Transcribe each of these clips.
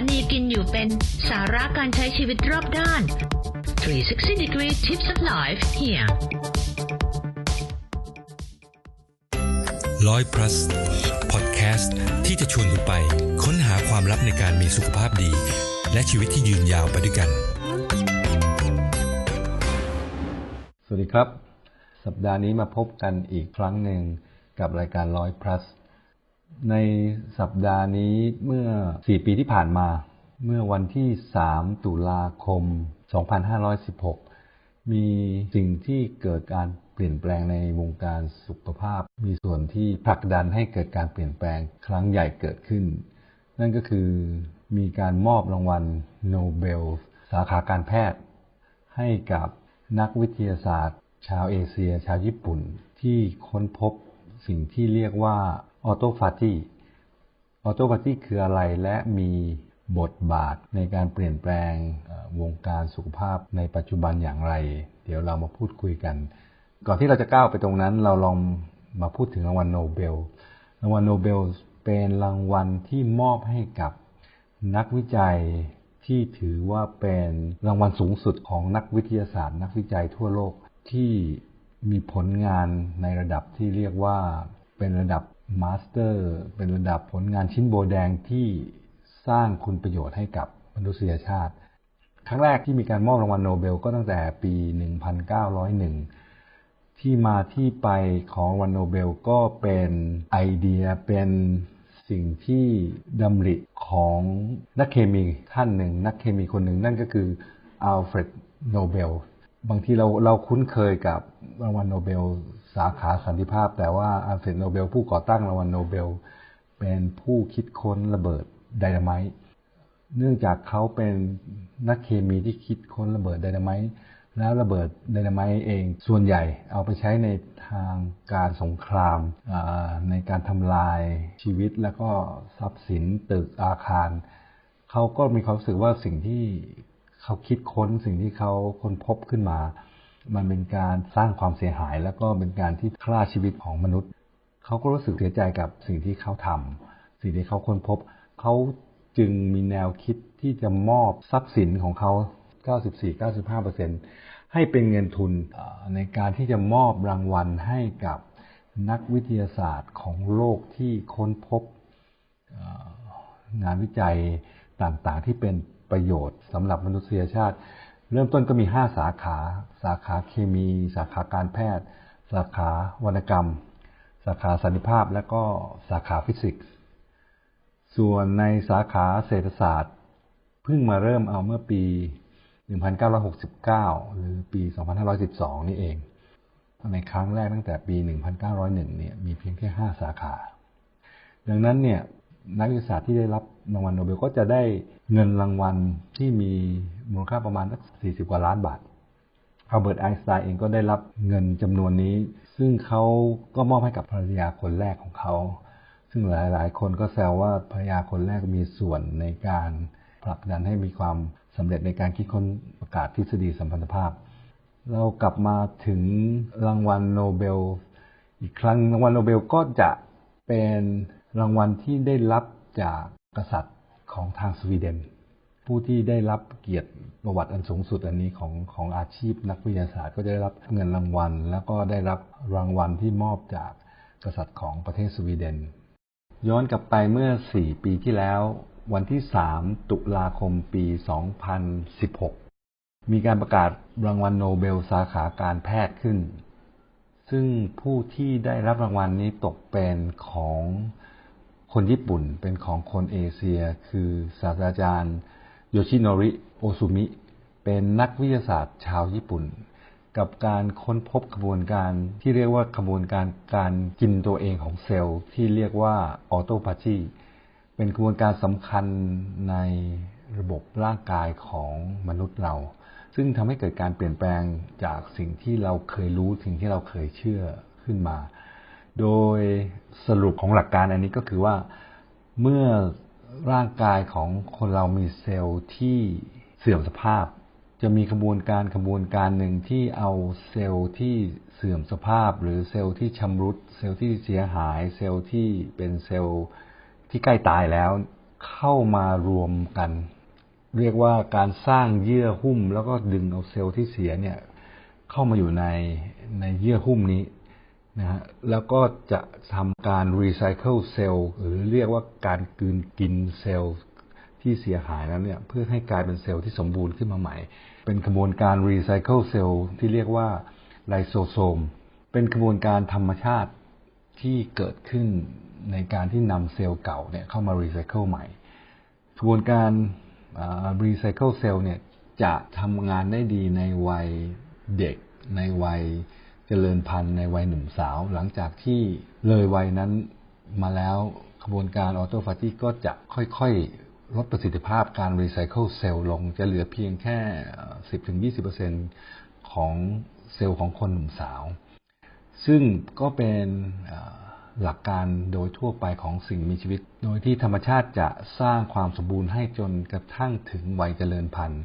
นีกินอยู่เป็นสาระการใช้ชีวิตรอบด้าน 360 degree tips of life here ร้อย plus พอดแคสต์ที่จะชวนคุณไป ค้นหาความลับในการมีสุขภาพดี และชีวิตที่ยืนยาวไปด้วยกัน สวัสดีครับ สัปดาห์นี้มาพบกันอีกครั้งหนึ่งกับรายการร้อย plus ในสัปดาห์นี้เมื่อ 4 ปีที่ผ่านมา เมื่อวันที่ 3 ตุลาคม 2516 มีสิ่งที่เกิดการเปลี่ยนแปลงในวงการสุขภาพ มีส่วนที่ผลักดันให้เกิดการเปลี่ยนแปลงครั้งใหญ่เกิดขึ้น นั่นก็คือมีการมอบรางวัลโนเบล สาขาการแพทย์ ให้กับนักวิทยาศาสตร์ ชาวเอเชีย ชาวญี่ปุ่นที่ค้นพบสิ่งที่เรียกว่า ออโตฟาจีออโตฟาจีคืออะไรและมีบทบาทในการเปลี่ยนแปลงวงการสุขภาพในปัจจุบันอย่างไร เดี๋ยวเรามาพูดคุยกัน ก่อนที่เราจะก้าวไปตรงนั้น เราลองมาพูดถึงรางวัลโนเบล รางวัลโนเบลเป็นรางวัลที่มอบให้กับนักวิจัยที่ถือว่าเป็นรางวัลสูงสุดของนักวิทยาศาสตร์ นักวิจัยทั่วโลกที่มีผลงานในระดับที่เรียกว่าเป็นระดับ มาสเตอร์เป็นระดับผลงานชิ้นโบแดงที่สร้างคุณประโยชน์ให้กับมนุษยชาติ ครั้งแรกที่มีการมอบรางวัลโนเบลก็ตั้งแต่ปี 1901 ที่มาที่ไปของวัลโนเบลก็เป็นไอเดียเป็นสิ่งที่ดำริของนักเคมีท่านหนึ่ง นักเคมีคนหนึ่งนั่นก็คืออัลเฟรดโนเบลบางทีเราเราคุ้นเคยกับรางวัลโนเบล สาขาสันติภาพ แต่ว่าอัลเฟรดโนเบล ผู้ก่อตั้งรางวัลโนเบล เป็นผู้คิดค้นระเบิดไดนาไมต์เนื่องจากเขาเป็นนักเคมีที่คิดค้นระเบิดไดนาไมต์แล้วระเบิดไดนาไมต์เองส่วนใหญ่เอาไปใช้ในทางการสงครามในการทำลายชีวิตแล้วก็ทรัพย์สินตึกอาคาร เขาก็มีความรู้สึกว่าสิ่งที่เขาคิดค้นสิ่งที่เขาค้นพบขึ้นมา มันเป็นการสร้างความเสียหาย แล้วก็เป็นการที่ฆ่าชีวิตของมนุษย์ เขาก็รู้สึกเสียใจกับสิ่งที่เขาทำสิ่งที่เขาค้นพบ เขาจึงมีแนวคิดที่จะมอบทรัพย์สินของเขา 94-95%ให้เป็นเงินทุนในการที่จะมอบรางวัลให้กับนักวิทยาศาสตร์ของโลกที่ค้นพบงานวิจัยต่างๆ ที่เป็นประโยชน์สำหรับมนุษยชาติ เริ่มต้นก็มี 5 สาขา สาขาเคมี สาขาการแพทย์ สาขาวรรณกรรม สาขาสันติภาพ และก็สาขาฟิสิกส์ ส่วนในสาขาเศรษฐศาสตร์ เพิ่งมาเริ่มเอาเมื่อปี 1969 หรือปี 2512 นี่เอง ในครั้งแรกตั้งแต่ปี 1901 เนี่ยมีเพียงแค่ 5 สาขา ดังนั้นเนี่ยนักวิทยาศาสตร์ที่ได้รับ รางวัลโนเบลก็จะได้เงินรางวัลที่มีมูลค่าประมาณสัก40กว่าล้านบาทอัลเบิร์ตไอน์สไตน์เองก็ได้รับเงินจำนวนนี้ ซึ่งเขาก็มอบให้กับภรรยาคนแรกของเขา ซึ่งหลายๆ คนก็แซวว่าภรรยาคนแรกมีส่วนในการผลักดันให้มีความสำเร็จในการคิดค้นประกาศทฤษฎีสัมพันธภาพ เรากลับมาถึงรางวัลโนเบล อีกครั้งรางวัลโนเบลก็จะเป็นรางวัลที่ได้รับจาก กษัตริย์ของทางสวีเดน ผู้ที่ได้รับเกียรติประวัติอันสูงสุดอันนี้ของของอาชีพนักวิทยาศาสตร์ ก็จะได้รับเงินรางวัล แล้วก็ได้รับรางวัลที่มอบจากกษัตริย์ของประเทศสวีเดน ย้อนกลับไปเมื่อ 4 ปีที่แล้ว วันที่ 3 ตุลาคมปี 2016 มีการประกาศรางวัลโนเบลสาขาการแพทย์ขึ้น ซึ่งผู้ที่ได้รับรางวัลนี้ตกเป็นของ คนญี่ปุ่นเป็นของคนเอเชีย คือศาสตราจารย์โยชิโนริโอซุมิ เป็นนักวิทยาศาสตร์ชาวญี่ปุ่น กับการค้นพบกระบวนการที่เรียกว่ากระบวนการการกินตัวเองของเซลล์ที่เรียกว่าออโตพาจีเป็นกระบวนการสำคัญในระบบร่างกายของมนุษย์เรา ซึ่งทำให้เกิดการเปลี่ยนแปลงจากสิ่งที่เราเคยรู้สิ่งที่เราเคยเชื่อขึ้นมา โดยสรุปของหลักการอันนี้ก็คือว่าเมื่อร่างกายของคนเรามีเซลล์ที่เสื่อมสภาพ จะมีกระบวนการกระบวนการหนึ่งที่เอาเซลล์ที่เสื่อมสภาพ หรือเซลล์ที่ชำรุด เซลล์ที่เสียหาย เซลล์ที่เป็นเซลล์ที่ใกล้ตายแล้ว เข้ามารวมกัน เรียกว่าการสร้างเยื่อหุ้ม แล้วก็ดึงเอาเซลล์ที่เสียเนี่ยเข้ามาอยู่ในในเยื่อหุ้มนี้ นะฮะแล้วก็จะทำการรีไซเคิลเซลล์หรือเรียกว่าการกืนกินเซลล์ที่เสียหายนั้นเนี่ยเพื่อให้กลายเป็นเซลล์ที่สมบูรณ์ขึ้นมาใหม่ เป็นกระบวนการรีไซเคิลเซลล์ที่เรียกว่าไลโซโซม เป็นกระบวนการธรรมชาติที่เกิดขึ้นในการที่นำเซลล์เก่าเนี่ยเข้ามารีไซเคิลใหม่ กระบวนการรีไซเคิลเซลล์เนี่ยจะทำงานได้ดีในวัยเด็กในวัย เจริญพันธุ์ในวัยหนุ่มสาว หลังจากที่เลยวัยนั้นมาแล้วกระบวนการออโตฟาจีก็จะค่อยๆ ลดประสิทธิภาพการรีไซเคิลเซลล์ลง จะเหลือเพียงแค่ 10-20%ของเซลล์ของคนหนุ่มสาว ซึ่งก็เป็นหลักการโดยทั่วไปของสิ่งมีชีวิต โดยที่ธรรมชาติจะสร้างความสมบูรณ์ให้จนกระทั่งถึงวัยเจริญพันธุ์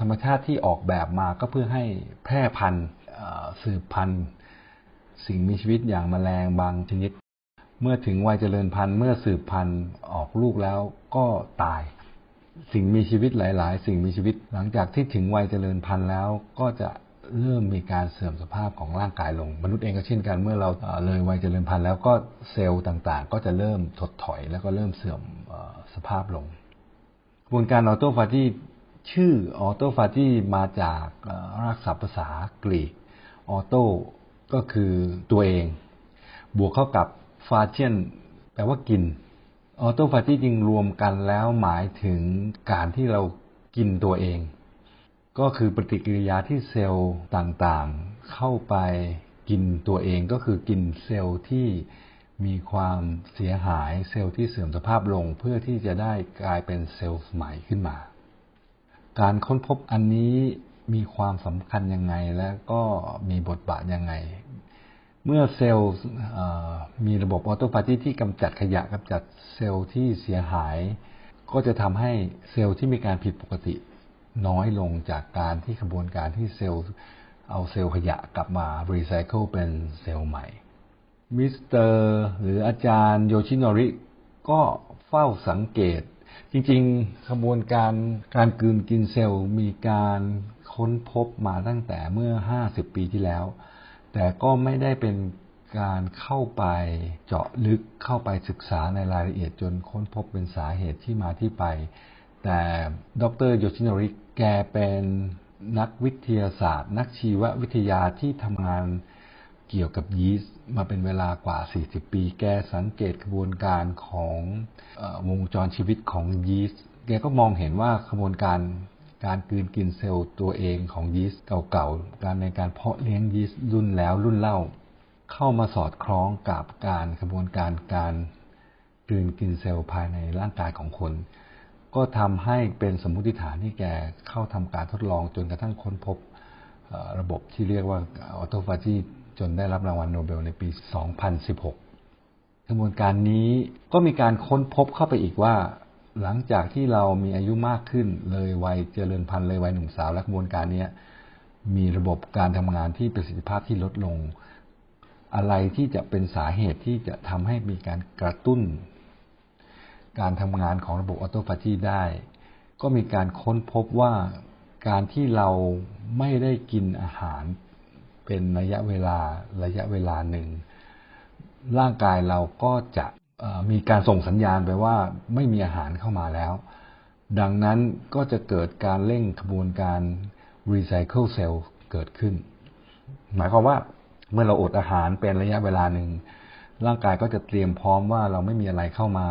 ธรรมชาติที่ออกแบบมาก็เพื่อให้แพร่พันธุ์ สืบพันธุ์ สิ่งมีชีวิตอย่างแมลงบางชนิด เมื่อถึงวัยเจริญพันธุ์เมื่อสืบพันธุ์ออกลูกแล้วก็ตาย สิ่งมีชีวิตหลาย ๆ สิ่งมีชีวิตหลังจากที่ถึงวัยเจริญพันธุ์แล้วก็จะเริ่มมีการเสื่อมสภาพของร่างกายลง มนุษย์เองก็เช่นกันเมื่อเราเลยวัยเจริญพันธุ์แล้วก็เซลล์ต่างๆ ก็จะเริ่มถดถอย แล้วก็เริ่มเสื่อมสภาพลงกระบวนการออโตฟาจีชื่อออโตฟาจีมาจากรากศัพท์ภาษากรีก ออโต้ก็คือตัวเอง บวกเข้ากับฟาเจนแปลว่ากินออโตฟาจีจริงรวมกันแล้วหมายถึงการที่เรากินตัวเอง ก็คือปฏิกิริยาที่เซลล์ต่างๆ เข้าไปกินตัวเองก็คือกินเซลล์ที่มีความเสียหายเซลล์ที่เสื่อมสภาพลงเพื่อที่จะได้กลายเป็นเซลล์ใหม่ขึ้นมา การค้นพบอันนี้ มีความสำคัญยังไง และก็มีบทบาทยังไง เมื่อเซลล์มีระบบออโตฟาจีที่กำจัดขยะกำจัดเซลล์ที่เสียหาย ก็จะทำให้เซลล์ที่มีการผิดปกติน้อยลงจากการที่กระบวนการที่เซลล์เอาเซลล์ขยะกลับมารีไซเคิลเป็นเซลล์ใหม่ มิสเตอร์หรืออาจารย์โยชิโนริก็เฝ้าสังเกต จริงๆกระบวนการการกืนกินเซลล์มีการ ค้นพบมาตั้งแต่เมื่อ 50 ปีที่แล้ว แต่ก็ไม่ได้เป็นการเข้าไปเจาะลึกเข้าไปศึกษาในรายละเอียดจนค้นพบเป็นสาเหตุที่มาที่ไป แต่ดรโยชิโนริแกเป็นนักวิทยาศาสตร์ นักชีววิทยาที่ทำงานเกี่ยวกับยีสต์มาเป็นเวลากว่า 40 ปี แกสังเกตกระบวนการของอวงจรชีวิตของยีสต์ แกก็มองเห็นว่ากระบวนการ การกืนกินเซลล์ตัวเองของยีสต์เก่าๆ การในการเพาะเลี้ยงยีสต์รุ่นแล้วรุ่นเล่า เข้ามาสอดคล้องกับการกระบวนการการกืนกินเซลล์ภายในร่างกายของคน ก็ทำให้เป็นสมมุติฐานที่แกเข้าทำการทดลองจนกระทั่งค้นพบระบบที่เรียกว่าออโตฟาจีจนได้รับรางวัลโนเบลในปี 2016 กระบวนการนี้ก็มีการค้นพบเข้าไปอีกว่า หลังจากที่เรามีอายุมากขึ้นเลยวัยเจริญพันธุ์เลยวัยหนุ่มสาวและกระบวนการนี้มีระบบการทำงานที่ประสิทธิภาพที่ลดลง อะไรที่จะเป็นสาเหตุที่จะทำให้มีการกระตุ้น การทำงานของระบบออโตฟาจีได้ ก็มีการค้นพบว่าการที่เราไม่ได้กินอาหารเป็นระยะเวลาระยะเวลาหนึ่ง ร่างกายเราก็จะ มีการส่งสัญญาณไปว่าไม่มีอาหารเข้ามาแล้ว ดังนั้นก็จะเกิดการเร่งกระบวนการรีไซเคิลเซลล์เกิดขึ้น หมายความว่าเมื่อเราอดอาหารเป็นระยะเวลาหนึ่ง ร่างกายก็จะเตรียมพร้อมว่าเราไม่มีอะไรเข้ามา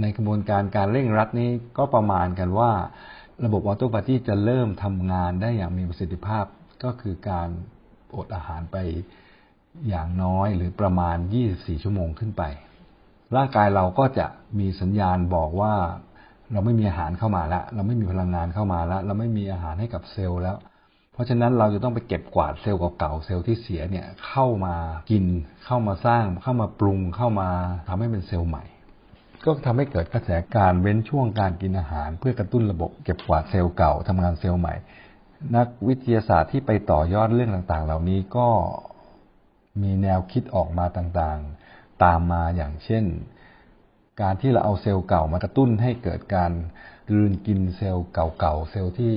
ในกระบวนการการเร่งรัดนี้ก็ประมาณกันว่า ระบบออโตฟาจีจะเริ่มทำงานได้อย่างมีประสิทธิภาพก็คือการอดอาหารไปอย่างน้อยหรือประมาณ 24 ชั่วโมงขึ้นไป ร่างกายเราก็จะมีสัญญาณบอกว่า เราไม่มีอาหารเข้ามาแล้วเราไม่มีพลังงานเข้ามาแล้ว เราไม่มีอาหารให้กับเซลล์แล้ว เพราะฉะนั้นเราจะต้องไปเก็บกวาดเซลล์เก่าๆเซลล์ที่เสียเนี่ยเข้ามากิน เข้ามาสร้าง เข้ามาปรุงเข้ามาทำให้เป็นเซลล์ใหม่ ก็ทำให้เกิดกระแสการเว้นช่วงการกินอาหาร เพื่อกระตุ้นระบบเก็บกวาดเซลล์เก่าทำงานเซลล์ใหม่ นักวิทยาศาสตร์ที่ไปต่อยอดเรื่องต่างๆ เหล่านี้ก็มีแนวคิดออกมาต่างๆ ตามมาอย่างเช่น การที่เราเอาเซลล์เก่ามากระตุ้นให้เกิดการกลืนกินเซลล์เก่าๆเซลล์ที่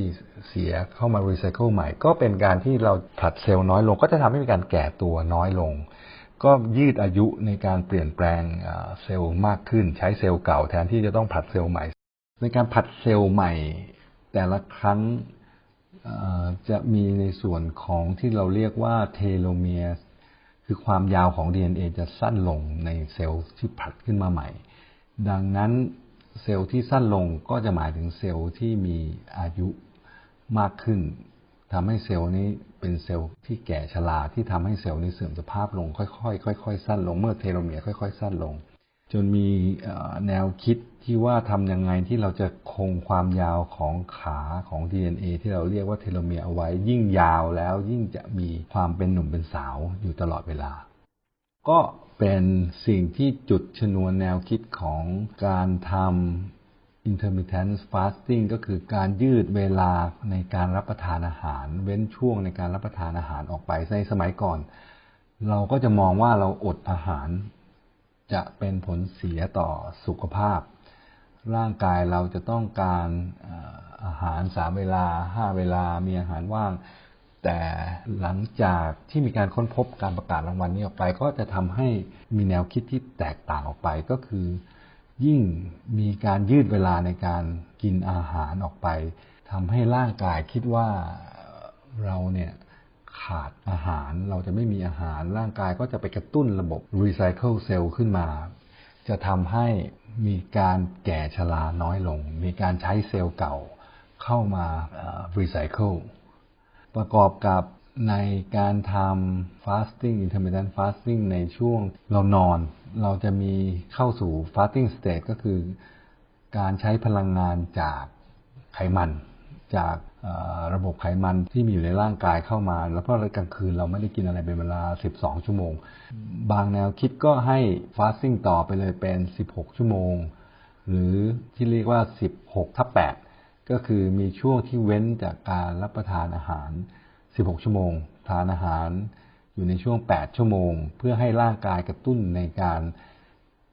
เสียเข้ามารีไซเคิลใหม่ ก็เป็นการที่เราผลัดเซลล์น้อยลง ก็จะทำให้มีการแก่ตัวน้อยลง ก็ยืดอายุในการเปลี่ยนแปลงเซลล์มากขึ้น ใช้เซลล์เก่าแทนที่จะต้องผลัดเซลล์ใหม่ ในการผลัดเซลล์ใหม่ แต่ละครั้งจะมีในส่วนของที่เราเรียกว่าเทโลเมียร์ คือความยาวของ DNA จะสั้นลงในเซลล์ที่ผลัดขึ้นมาใหม่ ดังนั้นเซลล์ที่สั้นลงก็จะหมายถึงเซลล์ที่มีอายุมากขึ้นทำให้เซลล์นี้เป็นเซลล์ที่แก่ชราที่ทำให้เซลล์นี้เสื่อมสภาพลงค่อยๆค่อยๆสั้นลงเมื่อเทโลเมียร์ค่อย ๆ สั้นลง จนมีแนวคิดที่ว่าทำยังไงที่เราจะคงความยาวของขาของ DNA ที่เราเรียกว่าเทโลเมียร์เอาไว้ ยิ่งยาวแล้วยิ่งจะมีความเป็นหนุ่มเป็นสาวอยู่ตลอดเวลา ก็เป็นสิ่งที่จุดชนวนแนวคิดของการทำ intermittent fasting ก็คือการยืดเวลาในการรับประทานอาหาร เว้นช่วงในการรับประทานอาหารออกไปในสมัยก่อน เราก็จะมองว่าเราอดอาหาร จะเป็นผลเสียต่อสุขภาพ ร่างกายเราจะต้องการเอ่ออาหารสามเวลาห้าเวลามีอาหารว่าง แต่หลังจากที่มีการค้นพบการประกาศรางวัลนี้ออกไป ก็จะทำให้มีแนวคิดที่แตกต่างออกไปก็คือ ยิ่งมีการยืดเวลาในการกินอาหารออกไปทำให้ร่างกายคิดว่าเราเนี่ย ขาดอาหาร เราจะไม่มีอาหารร่างกายก็จะไปกระตุ้นระบบรีไซเคิลเซลล์ขึ้นมา จะทำให้มีการแก่ชราน้อยลง มีการใช้เซลล์เก่าเข้ามารีไซเคิลประกอบกับในการทำ fasting intermittent fasting ในช่วงเรานอน เราจะมีเข้าสู่ fasting state ก็คือ การใช้พลังงานจากไขมัน จาก ระบบไขมันที่มีอยู่ในร่างกายเข้ามา แล้วพราะกลางคืนเราไม่ได้กินอะไรเป็นเวลา 12 ชั่วโมง บางแนวคิดก็ให้ fasting ต่อไปเลยเป็น 16 ชั่วโมง หรือที่เรียกว่า 16 ทับ 8 ก็คือมีช่วงที่เว้นจากการรับประทานอาหาร 16 ชั่วโมง ทานอาหารอยู่ในช่วง 8 ชั่วโมง เพื่อให้ร่างกายกระตุ้นในการ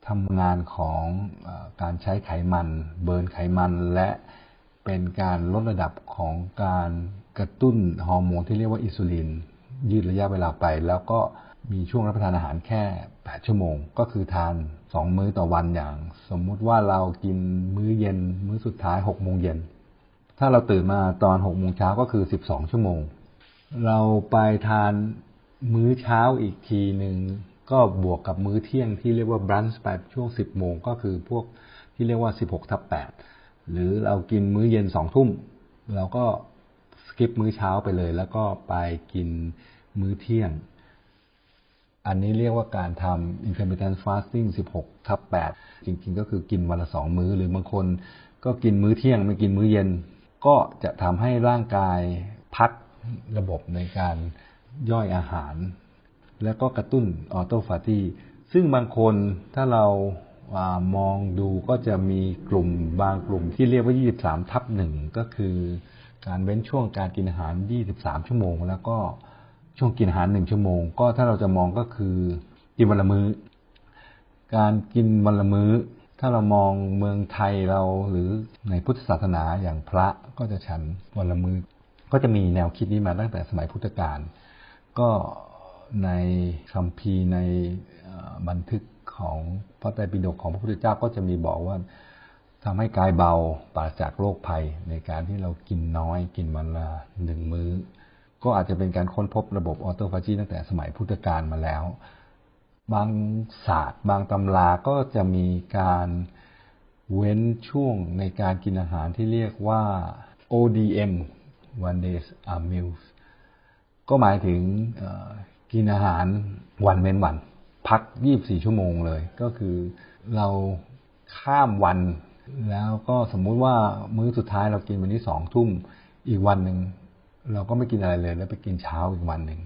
ทำงานของอการใช้ไขมัน เบิร์นไขมันและ เป็นการลดระดับของการกระตุ้นฮอร์โมนที่เรียกว่าอินซูลิน ยืดระยะเวลาไป แล้วก็มีช่วงรับประทานอาหารแค่ 8 ชั่วโมง ก็คือทาน 2 มื้อต่อวันอย่าง สมมุติว่าเรากินมื้อเย็น มื้อสุดท้าย 6 โมงเย็น ถ้าเราตื่นมาตอน 6 โมงเช้าก็คือ 12 ชั่วโมง เราไปทานมื้อเช้าอีกทีหนึ่งก็บวกกับมื้อเที่ยงที่เรียกว่าบรันช์ไปช่วง 10 โมงก็คือพวกที่เรียกว่า 16ทับ8 หรือเรากินมื้อเย็น2ทุ่ม เราก็สกิปมื้อเช้าไปเลย แล้วก็ไปกินมื้อเที่ยง อันนี้เรียกว่าการทำ intermittent fasting 16 ทับ 8 จริง ๆ ก็คือกินวันละสองมื้อ หรือบางคนก็กินมื้อเที่ยงไม่กินมื้อเย็น ก็จะทำให้ร่างกายพักระบบในการย่อยอาหาร แล้วก็กระตุ้นออโตฟาจีซึ่งบางคนถ้าเรา มองดูก็จะมีกลุ่มบางกลุ่มที่เรียกว่า 23 ทับหนึ่งก็คือการเว้นช่วงการกินอาหาร 23 ชั่วโมง แล้วก็ช่วงกินอาหาร1ชั่วโมง ก็ถ้าเราจะมองก็คือกินวันละมื้อ การกินวันละมื้อ ถ้าเรามองเมืองไทยเราหรือในพุทธศาสนาอย่างพระก็จะฉันวันละมื้อ ก็จะมีแนวคิดนี้มาตั้งแต่สมัยพุทธกาลก็ในคำพีในบันทึก ของพระไตรปิฎกของพระพุทธเจ้าก็จะมีบอกว่าทำให้กายเบาปราศจากโรคภัยในการที่เรากินน้อยกินวันละหนึ่งมื้อ ก็อาจจะเป็นการค้นพบระบบออโตฟาจีตั้งแต่สมัยพุทธกาลมาแล้ว บางศาสตร์ บางตำราก็จะมีการเว้นช่วงในการกินอาหารที่เรียกว่า ODM one days a meal ก็หมายถึงกินอาหารวันเว้นวัน พัก 24 ชั่วโมงเลย ก็คือเราข้ามวัน แล้วก็สมมุติว่ามื้อสุดท้ายเรากินวันนี้สองทุ่มอีกวันหนึ่งเราก็ไม่กินอะไรเลย แล้วไปกินเช้าอีกวันหนึ่ง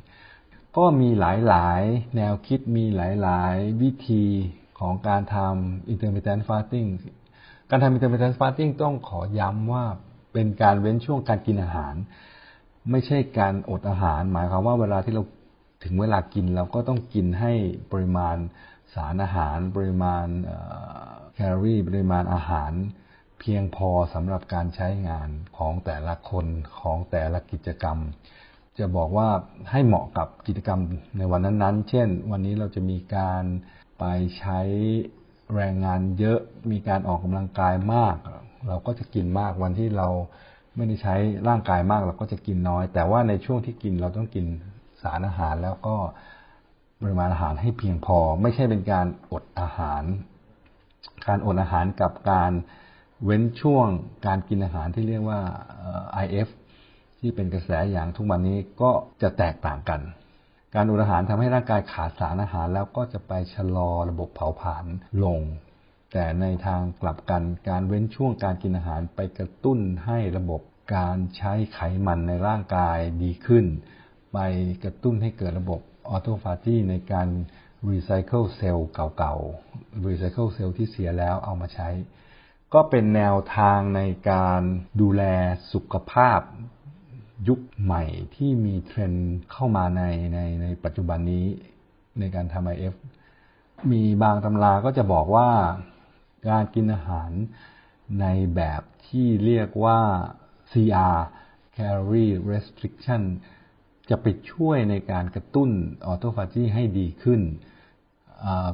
ก็มีหลายๆ แนวคิดมีหลายๆ วิธีของการทำ intermittent fasting การทำ intermittent fasting ต้องขอย้ำว่าเป็นการเว้นช่วงการกินอาหาร ไม่ใช่การอดอาหาร หมายความว่าเวลาที่เรา ถึงเวลากินเราก็ต้องกินให้ปริมาณสารอาหาร ปริมาณแคลอรี่ ปริมาณอาหาร เพียงพอสำหรับการใช้งานของแต่ละคนของแต่ละกิจกรรม จะบอกว่าให้เหมาะกับกิจกรรมในวันนั้นๆ เช่น วันนี้เราจะมีการไปใช้แรงงานเยอะมีการออกกำลังกายมาก เราก็จะกินมากวันที่เราไม่ได้ใช้ร่างกายมากเราก็จะกินน้อย แต่ว่าในช่วงที่กินเราต้องกิน สารอาหารแล้วก็ปริมาณอาหารให้เพียงพอ ไม่ใช่เป็นการอดอาหาร การอดอาหารกับการเว้นช่วงการกินอาหารที่เรียกว่า IF ที่เป็นกระแสอย่างทุกวันนี้ก็จะแตกต่างกัน การอดอาหารทำให้ร่างกายขาดสารอาหารแล้วก็จะไปชะลอระบบเผาผลาญลง แต่ในทางกลับกันการเว้นช่วงการกินอาหารไปกระตุ้นให้ระบบการใช้ไขมันในร่างกายดีขึ้น ไปกระตุ้นให้เกิดระบบออโตฟาจีในการรีไซเคิลเซลล์เก่าๆ รีไซเคิลเซลล์ที่เสียแล้วเอามาใช้ ก็เป็นแนวทางในการดูแลสุขภาพยุคใหม่ที่มีเทรนด์เข้ามาในในในปัจจุบันนี้ในการทำ IF มีบางตำราก็จะบอกว่าการกินอาหารในแบบที่เรียกว่า CR Calorie Restriction จะไปช่วยในการกระตุ้นออโตฟาจีให้ดีขึ้น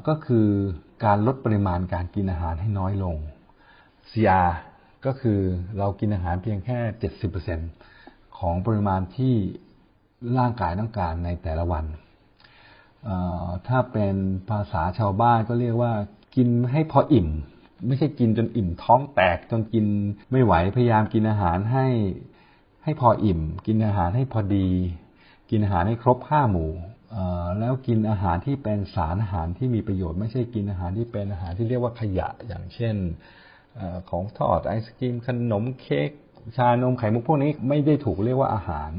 ก็คือการลดปริมาณการกินอาหารให้น้อยลง CR ก็คือเรากินอาหารเพียงแค่ 70%ของปริมาณที่ร่างกายต้องการในแต่ละวัน ถ้าเป็นภาษาชาวบ้านก็เรียกว่ากินให้พออิ่ม ไม่ใช่กินจนอิ่มท้องแตกจนกินไม่ไหวพยายามกินอาหารให้ให้พออิ่ม กินอาหารให้พอดี กินอาหารให้ครบห้าหมู่แล้วกินอาหารที่เป็นสารอาหารที่มีประโยชน์ไม่ใช่กินอาหารที่เป็นอาหารที่เรียกว่าขยะ อย่างเช่นอของทอดไอศกรีมขนมเค้กชานมไข่มุกพวกนี้ไม่ได้ถูกเรียกว่าอาหาร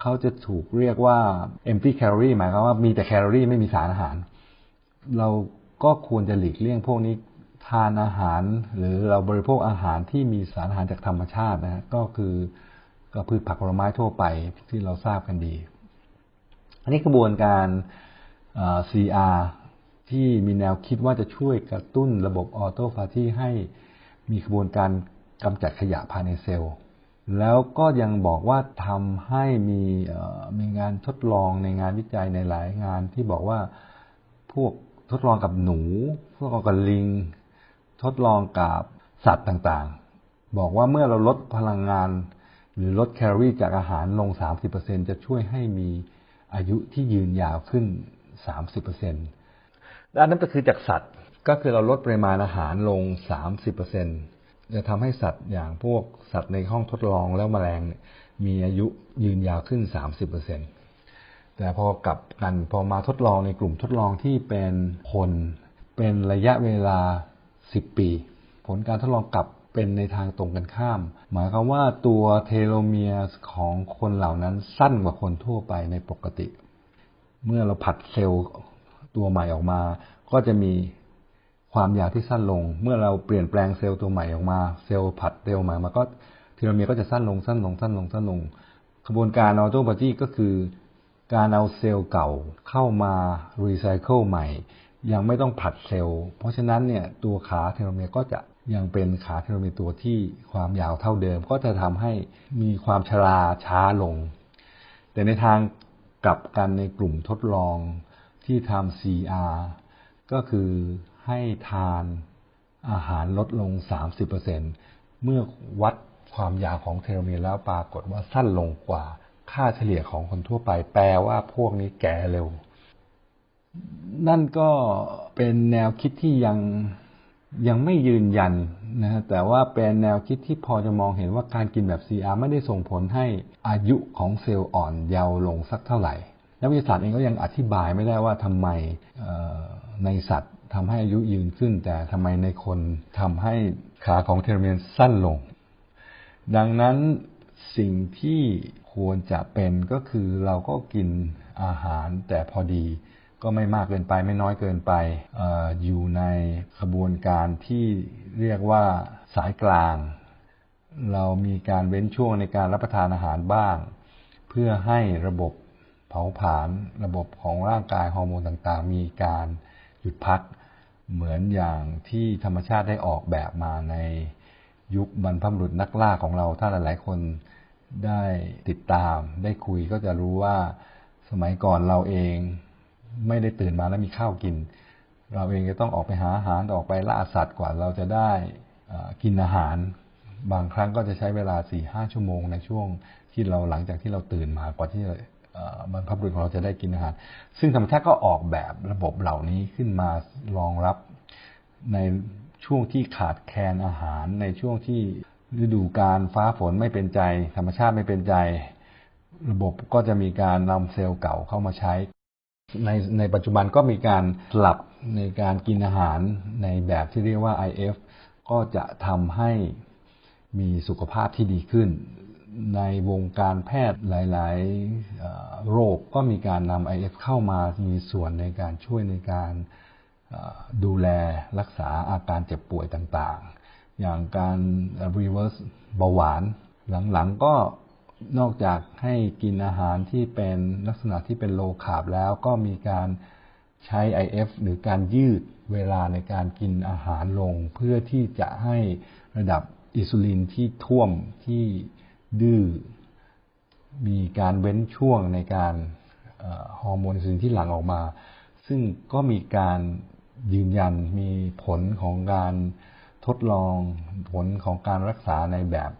เขาจะถูกเรียกว่า empty calorie หมายความว่ามีแต่แคลอรี่ไม่มีสารอาหาร เราก็ควรจะหลีกเลี่ยงพวกนี้ทานอาหาร หรือเราบริโภคอาหารที่มีสารอาหารจากธรรมชาตินะฮะก็คือ ก็พืชผักผลไม้ทั่วไปที่เราทราบกันดี อันนี้กระบวนการ CR ที่มีแนวคิดว่าจะช่วยกระตุ้นระบบออโตฟาจีให้มีกระบวนการกำจัดขยะภายในเซลล์ แล้วก็ยังบอกว่าทำให้มีมีงานทดลองในงานวิจัยในหลายงานที่บอกว่าพวกทดลองกับหนู ทดลองกับลิง ทดลองกับสัตว์ต่างๆ บอกว่าเมื่อเราลดพลังงาน หรือลดแคลอรี่จากอาหารลง 30%จะช่วยให้มีอายุที่ยืนยาวขึ้น 30%และอันนั้นก็คือจากสัตว์ ก็คือเราลดปริมาณอาหารลง 30%จะทำให้สัตว์อย่างพวกสัตว์ในห้องทดลองแล้วแมลงเนี่ยมีอายุยืนยาวขึ้น 30%แต่พอกลับกันพอมาทดลองในกลุ่มทดลองที่เป็นคนเป็นระยะเวลา 10 ปี ผลการทดลองกลับ เป็นในทางตรงกันข้าม หมายความว่าตัวเทโลเมียร์ของคนเหล่านั้นสั้นกว่าคนทั่วไปในปกติ เมื่อเราผัดเซลล์ตัวใหม่ออกมา ก็จะมีความยาวที่สั้นลง เมื่อเราเปลี่ยนแปลงเซลล์ตัวใหม่ออกมา เซลล์ผัดเซลล์ใหม่มาก็เทโลเมียร์ก็จะสั้นลงสั้นลงสั้นลงสั้นลงกระบวนการออโตฟาจีก็คือการเอาเซลล์เก่าเข้ามารีไซเคิลใหม่ ยังไม่ต้องผลัดเซลล์ เพราะฉะนั้นเนี่ยตัวขาเทโลเมียร์ก็จะ ยังเป็นขาเทโลเมียตัวที่ความยาวเท่าเดิม ก็จะทำให้มีความชราช้าลง แต่ในทางกลับกันในกลุ่มทดลองที่ทำ CR ก็คือให้ทานอาหารลดลง 30%เมื่อวัดความยาวของเทโลเมียร์แล้วปรากฏว่าสั้นลงกว่าค่าเฉลี่ยของคนทั่วไป แปลว่าพวกนี้แก่เร็ว นั่นก็เป็นแนวคิดที่ยัง ยังไม่ยืนยันนะฮะแต่ว่าเป็นแนวคิดที่พอจะมองเห็นว่าการกินแบบ CR ไม่ได้ส่งผลให้อายุของเซลล์อ่อนเยาว์ลงสักเท่าไหร่ นักวิทยาศาสตร์เองก็ยังอธิบายไม่ได้ว่าทำไมในสัตว์ทำให้อายุยืนขึ้น แต่ทำไมในคนทำให้ขาของเทโลเมียร์สั้นลง ดังนั้นสิ่งที่ควรจะเป็นก็คือเราก็กินอาหารแต่พอดี ก็ไม่มากเกินไปไม่น้อยเกินไปอออยู่ในขบวนการที่เรียกว่าสายกลาง เรามีการเว้นช่วงในการรับประทานอาหารบ้าง เพื่อให้ระบบเผาผลาญระบบของร่างกายฮอร์โมนต่างๆ มีการหยุดพักเหมือนอย่างที่ธรรมชาติได้ออกแบบมาในยุคบรรพบุรุษนักล่าของเราถ้าหลาย ๆ คนได้ติดตามได้คุยก็จะรู้ว่าสมัยก่อนเราเอง ไม่ได้ตื่นมาแล้วมีข้าวกิน เราเองจะต้องออกไปหาอาหารออกไปล่าสัตว์กว่าเราจะได้กินอาหาร บางครั้งก็จะใช้เวลาสี่ห้าชั่วโมงในช่วงที่เราหลังจากที่เราตื่นมากว่าที่บรรพบุรุษของเราจะได้กินอาหาร ซึ่งธรรมชาติก็ออกแบบระบบเหล่านี้ขึ้นมารองรับในช่วงที่ขาดแคลนอาหารในช่วงที่ฤดูการฟ้าฝนไม่เป็นใจ ธรรมชาติไม่เป็นใจ ระบบก็จะมีการนำเซลล์เก่าเข้ามาใช้ ในในปัจจุบันก็มีการสลับในการกินอาหารในแบบที่เรียกว่า IF ก็จะทำให้มีสุขภาพที่ดีขึ้น ในวงการแพทย์หลาย ๆ โรคก็มีการนำ IF เข้ามามีส่วนในการช่วยในการดูแลรักษาอาการเจ็บป่วยต่าง ๆ อย่างการ reverse เบาหวานหลัง ๆ ก็ นอกจากให้กินอาหารที่เป็นลักษณะที่เป็นโลคาร์บแล้วก็มีการใช้ IF หรือการยืดเวลาในการกินอาหารลง เพื่อที่จะให้ระดับอินซูลินที่ท่วมที่ดื้อมีการเว้นช่วงในการฮอร์โมนอินซูลินที่หลั่งออกมา ซึ่งก็มีการยืนยันมีผลของการทดลองผลของการรักษาในแบบ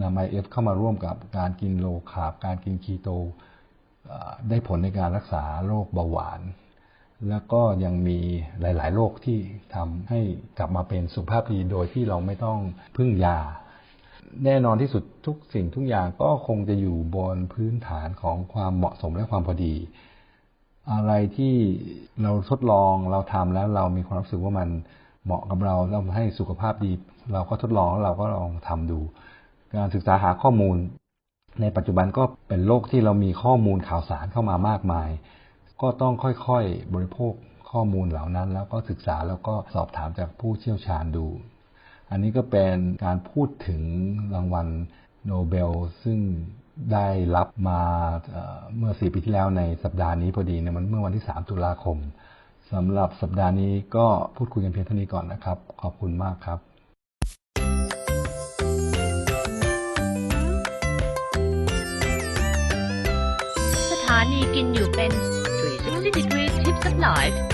นำ IF เข้ามาร่วมกับการกินโลคาร์บการกินคีโตได้ผลในการรักษาโรคเบาหวาน แล้วก็ยังมีหลาย ๆ โรคที่ทำให้กลับมาเป็นสุขภาพดีโดยที่เราไม่ต้องพึ่งยา แน่นอนที่สุดทุกสิ่งทุกอย่างก็คงจะอยู่บนพื้นฐานของความเหมาะสมและความพอดี อะไรที่เราทดลองเราทำแล้วเรามีความรู้สึกว่ามันเหมาะกับเราเราให้สุขภาพดี เราก็ทดลองแล้วเราก็ลองทำดู การศึกษาหาข้อมูล ในปัจจุบันก็เป็นโลกที่เรามีข้อมูลข่าวสารเข้ามามากมาย ก็ต้องค่อยๆบริโภคข้อมูลเหล่านั้น แล้วก็ศึกษาแล้วก็สอบถามจากผู้เชี่ยวชาญดู อันนี้ก็เป็นการพูดถึงรางวัลโนเบล ซึ่งได้รับมาเมื่อสี่ปีที่แล้วในสัปดาห์นี้พอดีเนี่ยมันเมื่อวันที่ 3 ตุลาคมสำหรับสัปดาห์นี้ก็พูดคุยกันเพียงเท่านี้ก่อนนะครับ ขอบคุณมากครับ สถานีกินอยู่เป็น360 degree tips of life here